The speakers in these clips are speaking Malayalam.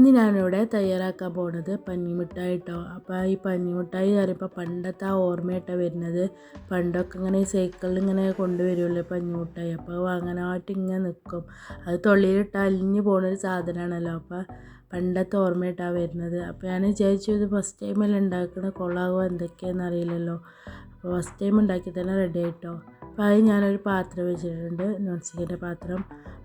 ഇന്ന് ഞാനിവിടെ തയ്യാറാക്കാൻ പോണത് പഞ്ഞിമിഠായി കേട്ടോ അപ്പോൾ ഈ പഞ്ഞിമിഠായി പറയുമ്പോൾ പണ്ടത്തെ ആ ഓർമ്മയായിട്ടാണ് വരുന്നത്. പണ്ടൊക്കെ ഇങ്ങനെ സൈക്കിളിൽ ഇങ്ങനെ കൊണ്ടുവരുമല്ലോ പഞ്ഞിമിഠായി അപ്പോൾ വാങ്ങാനായിട്ട് ഇങ്ങനെ നിൽക്കും അത് തൊള്ളിയിലിട്ട് അലിഞ്ഞു പോകുന്നൊരു സാധനമാണല്ലോ അപ്പോൾ പണ്ടത്തെ ഓർമ്മയായിട്ടാണ് വരുന്നത്. അപ്പോൾ ഞാൻ വിചാരിച്ചു ഇത് ഫസ്റ്റ് ടൈമിൽ ഉണ്ടാക്കുന്ന കൊള്ളാവോ? എന്തൊക്കെയാണെന്ന് അറിയില്ലല്ലോ. അപ്പോൾ ഫസ്റ്റ് ടൈം ഉണ്ടാക്കി തന്നെ റെഡി ആയിട്ടോ. അപ്പോൾ അത് ഞാനൊരു പാത്രം വെച്ചിട്ടുണ്ട്. നോൺ സ്റ്റിക്കിന്റെ പാത്രം.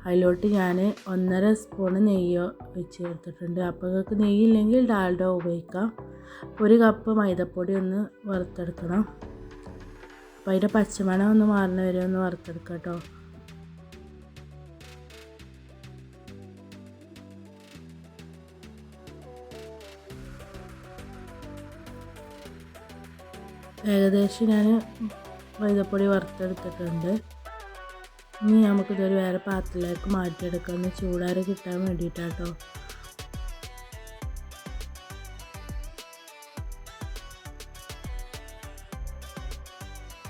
അതിലോട്ട് ഞാൻ ഒന്നര സ്പൂണ് നെയ്യ് വെച്ച് ചേർത്തിട്ടുണ്ട് അപ്പോൾ നിങ്ങൾക്ക് നെയ്യില്ലെങ്കിൽ ഡാൽഡ ഉപയോഗിക്കാം. ഒരു കപ്പ് മൈദപ്പൊടി ഒന്ന് വറുത്തെടുക്കണം. അപ്പോൾ അതിന്റെ പച്ചമണം ഒന്ന് മാറുന്ന വരെ ഒന്ന് വറുത്തെടുക്കാം കേട്ടോ. ഏകദേശം ഞാൻ മൈദപ്പൊടി വറുത്തെടുത്തിട്ടുണ്ട്. ഇനി നമുക്കിതൊരു വേറെ പാത്രത്തിലേക്ക് മാറ്റിയെടുക്കാം ഒന്ന് ചൂടാറ് കിട്ടാൻ വേണ്ടിയിട്ടാട്ടോ.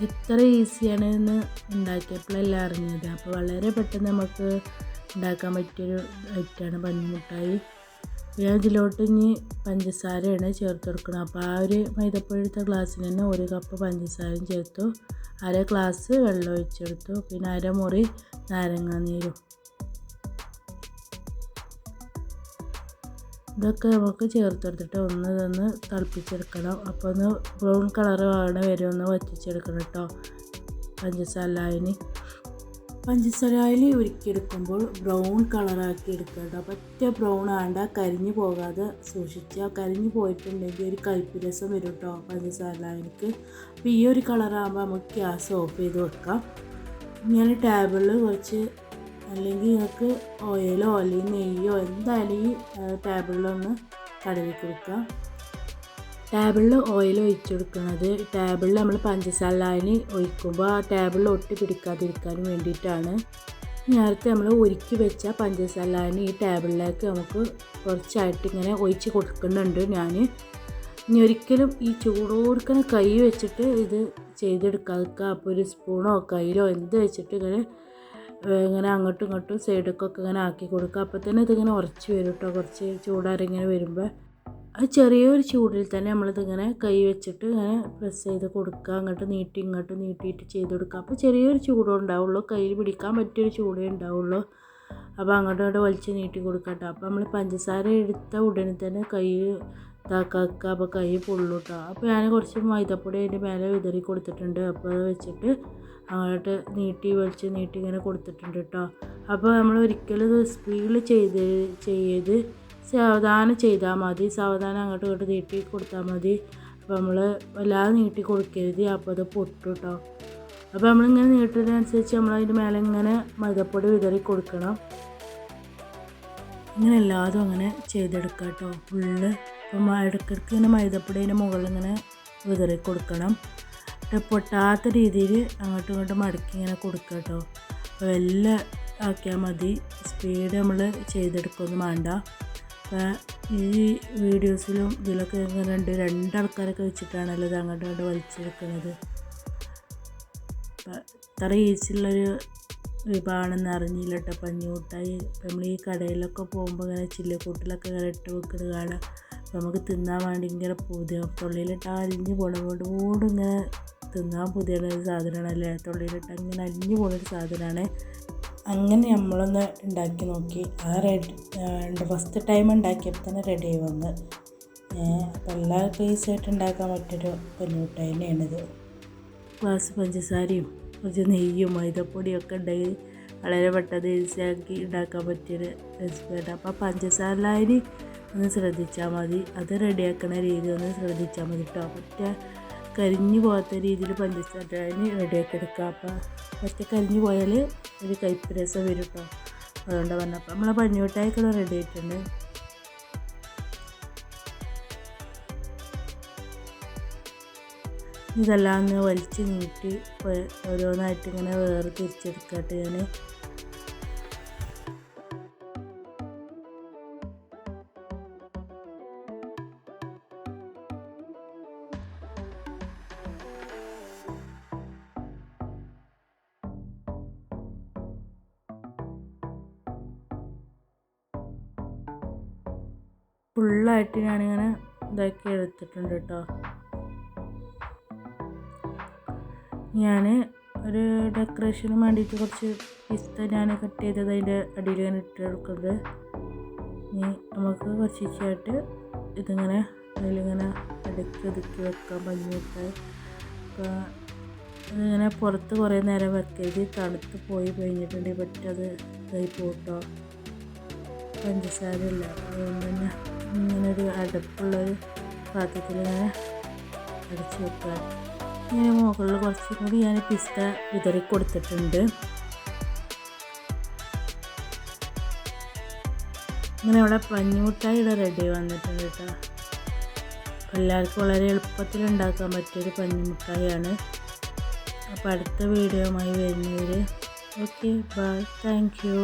എത്ര ഈസിയാണ് എന്ന് ഉണ്ടാക്കിയപ്പോഴല്ല അറിഞ്ഞത്. അപ്പോൾ വളരെ പെട്ടെന്ന് നമുക്ക് ഉണ്ടാക്കാൻ പറ്റിയൊരു ഐറ്റമാണ് പഞ്ഞിമുട്ടായി. ഞാൻ ഇനി പഞ്ചസാരയാണ് ചേർത്ത് കൊടുക്കണം. അപ്പോൾ ആ ഒരു മൈദപ്പൊടി എടുത്ത ഗ്ലാസ്സിന് തന്നെ ഒരു കപ്പ് പഞ്ചസാരയും ചേർത്തു. അര ഗ്ലാസ് വെള്ളം ഒഴിച്ചെടുത്തു. പിന്നെ അര മുറി നാരങ്ങാനീരും ഇതൊക്കെ നമുക്ക് ചേർത്തെടുത്തിട്ട് ഒന്ന് ഇതൊന്ന് തിളപ്പിച്ചെടുക്കണം. അപ്പോൾ ഒന്ന് ബ്രൗൺ കളർ ആണ് വരെ ഒന്ന് വറ്റിച്ചെടുക്കണം കേട്ടോ പഞ്ചസാര പഞ്ചസാരയിൽ ഉരുക്കിയെടുക്കുമ്പോൾ ബ്രൗൺ കളറാക്കി എടുക്കുക പറ്റ ബ്രൗൺ ആണ്ട കരിഞ്ഞു പോകാതെ സൂക്ഷിക്കുക കരിഞ്ഞു പോയിട്ടുണ്ടെങ്കിൽ ഒരു കൽപ്പി രസം വരും കേട്ടോ പഞ്ചസാരയിലേക്ക് അപ്പോൾ ഈ ഒരു കളറാകുമ്പോൾ നമുക്ക് ഗ്യാസ് ഓഫ് ചെയ്ത് വെക്കാം. ഇങ്ങനെ ടേബിളിൽ കുറച്ച് അല്ലെങ്കിൽ നിങ്ങൾക്ക് ഓയിലോ അല്ലെങ്കിൽ നെയ്യോ എന്തായാലും ഈ ടേബിളിലൊന്ന് കടവി കൊടുക്കുക ടേബിളിൽ ഓയിൽ ഒഴിച്ചു കൊടുക്കുന്നത് ടേബിളിൽ നമ്മൾ പഞ്ചസാര ഒഴിക്കുമ്പോൾ ആ ടേബിളിൽ ഒട്ടി പിടിക്കാതിരിക്കാൻ വേണ്ടിയിട്ടാണ്. നേരത്തെ നമ്മൾ ഒരുക്കി വെച്ച പഞ്ചസാര ഈ ടേബിളിലേക്ക് നമുക്ക് കുറച്ചായിട്ട് ഇങ്ങനെ ഒഴിച്ച് കൊടുക്കുന്നുണ്ട് ഞാൻ ഇനി ഒരിക്കലും ഈ ചൂടോടുക്കണ കൈ വെച്ചിട്ട് ഇത് ചെയ്തെടുക്കാതിരിക്കുക അപ്പോൾ ഒരു സ്പൂണോ കയ്യിലോ എന്ത് വെച്ചിട്ട് ഇങ്ങനെ ഇങ്ങനെ അങ്ങോട്ടും ഇങ്ങോട്ടും സൈഡൊക്കെ ഇങ്ങനെ ആക്കി കൊടുക്കുക അപ്പോൾ തന്നെ ഇതിങ്ങനെ ഉറച്ച് വരും കേട്ടോ കുറച്ച് ചൂടാറിങ്ങനെ വരുമ്പോൾ അത് ചെറിയൊരു ചൂടിൽ തന്നെ നമ്മളിതിങ്ങനെ കൈ വെച്ചിട്ട് ഇങ്ങനെ പ്രസ് ചെയ്ത് കൊടുക്കുക. അങ്ങോട്ട് നീട്ടി ഇങ്ങോട്ട് നീട്ടിയിട്ട് ചെയ്ത് കൊടുക്കുക. അപ്പോൾ ചെറിയൊരു ചൂടേ ഉണ്ടാവുള്ളൂ. കയ്യിൽ പിടിക്കാൻ പറ്റിയൊരു ചൂടേ ഉണ്ടാവുള്ളൂ. അപ്പോൾ അങ്ങോട്ട് ഇങ്ങോട്ട് വലിച്ച് നീട്ടി കൊടുക്കട്ടോ അപ്പോൾ നമ്മൾ പഞ്ചസാര എടുത്ത ഉടനെ തന്നെ കൈ ഇതാക്കുക അപ്പോൾ കൈ പൊള്ളൂട്ടോ അപ്പോൾ ഞാൻ കുറച്ച് മൈദപ്പൊടി അതിന്റെ മേലെ വിതറി കൊടുത്തിട്ടുണ്ട്. അപ്പോൾ അത് വെച്ചിട്ട് അങ്ങോട്ട് നീട്ടി വലിച്ച് നീട്ടി ഇങ്ങനെ കൊടുത്തിട്ടുണ്ട് കേട്ടോ. അപ്പോൾ നമ്മൾ ഒരിക്കലും സ്പീഡിൽ ചെയ്ത് ചെയ്ത് സാവധാനം ചെയ്താൽ മതി. സാവധാനം അങ്ങോട്ട് ഇങ്ങോട്ട് നീട്ടി കൊടുത്താൽ മതി. അപ്പോൾ നമ്മൾ വല്ലാതെ നീട്ടി കൊടുക്കരുത്. അപ്പോൾ അത് പൊട്ടും കേട്ടോ അപ്പോൾ നമ്മളിങ്ങനെ നീട്ടുന്നതിനനുസരിച്ച് നമ്മൾ അതിന്റെ മേലെ ഇങ്ങനെ മൈദപ്പൊടി വിതറി കൊടുക്കണം. ഇങ്ങനെ എല്ലാതും അങ്ങനെ ചെയ്തെടുക്കാം കേട്ടോ ഫുള്ള് അപ്പം ഇടയ്ക്കിടയ്ക്ക് ഇങ്ങനെ മൈദപ്പൊടി അതിന്റെ മുകളിൽ ഇങ്ങനെ വിതറി കൊടുക്കണം. പൊട്ടാത്ത രീതിയിൽ അങ്ങോട്ടും ഇങ്ങോട്ടും മടക്കി ഇങ്ങനെ കൊടുക്കുക കേട്ടോ അപ്പോൾ എല്ലാം ആക്കിയാൽ മതി. സ്പീഡ് നമ്മൾ ചെയ്തെടുക്കൊന്നും വേണ്ട. ഈ വീഡിയോസിലും ഇതിലൊക്കെ ഇങ്ങനെ രണ്ട് രണ്ടാൾക്കാരൊക്കെ വെച്ചിട്ടാണല്ലോ ഇത് അങ്ങോട്ടും ഇങ്ങോട്ട് വലിച്ചെടുക്കുന്നത്. ഇത്ര ഈസിയുള്ളൊരു വിഭവമാണെന്ന് അറിഞ്ഞില്ല കേട്ടോ പഞ്ഞുമുട്ടായി നമ്മൾ ഈ കടയിലൊക്കെ പോകുമ്പോൾ ഇങ്ങനെ ചില്ലക്കൂട്ടിലൊക്കെ ഇങ്ങനെ ഇട്ട് വെക്കുന്നത് കാണാം. അപ്പം നമുക്ക് തിന്നാൻ വേണ്ടി ഇങ്ങനെ പുതിയ തൊള്ളിയിലിട്ട് അലിഞ്ഞ് പോകണം ഇങ്ങനെ തിന്നാൻ പുതിയ സാധനമാണ് അല്ലേ തൊള്ളിയിലിട്ട് അങ്ങനെ അലിഞ്ഞ് പോകുന്നൊരു സാധനമാണ്. അങ്ങനെ നമ്മളൊന്ന് ഉണ്ടാക്കി നോക്കി. ആ റെഡി ഫസ്റ്റ് ടൈം ഉണ്ടാക്കിയപ്പോൾ തന്നെ റെഡി വന്ന്. അപ്പോൾ എല്ലാവർക്കും ഈസിയായിട്ട് ഉണ്ടാക്കാൻ പറ്റൊരു പൊന്നുമുട്ടായി തന്നെയാണിത്. ഗ്ലാസ് പഞ്ചസാരയും കുറച്ച് നെയ്യും മൈദപ്പൊടിയും ഒക്കെ ഉണ്ടെങ്കിൽ വളരെ പെട്ടെന്ന് ഈസിയാക്കി ഉണ്ടാക്കാൻ പറ്റിയൊരു റെസിപ്പിയാണ് അപ്പോൾ പഞ്ചസാര ലായനി ഒന്ന് ശ്രദ്ധിച്ചാൽ മതി. അത് റെഡിയാക്കുന്ന രീതി ഒന്ന് ശ്രദ്ധിച്ചാൽ മതി കേട്ടോ പറ്റ കരിഞ്ഞു പോകാത്ത രീതിയിൽ പഞ്ചസാര റെഡിയാക്കി എടുക്കുക. അപ്പോൾ പറ്റ കരിഞ്ഞു പോയാൽ ഒരു കയ്പ്പ് രസം വരും കേട്ടോ. അതുകൊണ്ട് പറഞ്ഞപ്പോൾ നമ്മളെ പഞ്ഞൂട്ടായിക്കുള്ള റെഡി ആയിട്ടുണ്ട്. ഇതെല്ലാം ഒന്ന് വലിച്ച് നീട്ടി ഓരോന്നായിട്ട് ഇങ്ങനെ വേറെ തിരിച്ചെടുക്കട്ടെ ഞാൻ ഫുള്ളായിട്ട് ഞാനിങ്ങനെ ഇതാക്കി എടുത്തിട്ടുണ്ട് കേട്ടോ. ഞാൻ ഒരു ഡെക്കറേഷന് വേണ്ടിയിട്ട് കുറച്ച് പിസ്ത ഞാൻ കട്ട് ചെയ്തത് അതിന്റെ അടിയിൽ ഞാൻ ഇട്ട് കൊടുക്കുന്നത് ഇനി നമുക്ക് കുറച്ച് കുറച്ചായിട്ട് ഇതിങ്ങനെ അതിലിങ്ങനെ അടുക്കി ഒതുക്കി വെക്കാം പഞ്ഞിട്ട് അപ്പോൾ ഇതിങ്ങനെ പുറത്ത് കുറേ നേരം വെക്കരുത് തണുത്ത് പോയി കഴിഞ്ഞിട്ടുണ്ടെങ്കിൽ പറ്റത് ഇതായി പോട്ടോ പഞ്ചസാര ഇല്ല അതുകൊണ്ട് തന്നെ അടപ്പുള്ളൊരു പാത്രത്തിൽ ഇങ്ങനെ അടച്ച് വെക്കുക. ഇങ്ങനെ മുകളിൽ കുറച്ചും കൂടി ഞാൻ പിസ്ത വിതറി കൊടുത്തിട്ടുണ്ട്. ഇങ്ങനെ ഇവിടെ പഞ്ഞിമുട്ടായി ഇവിടെ റെഡി വന്നിട്ടുണ്ട് കേട്ടോ. എല്ലാവർക്കും വളരെ എളുപ്പത്തിൽ ഉണ്ടാക്കാൻ പറ്റിയൊരു പഞ്ഞിമുട്ടായാണ്. അപ്പോൾ അടുത്ത വീഡിയോയുമായി വരുന്നവർ ഓക്കെ ബൈ താങ്ക് യു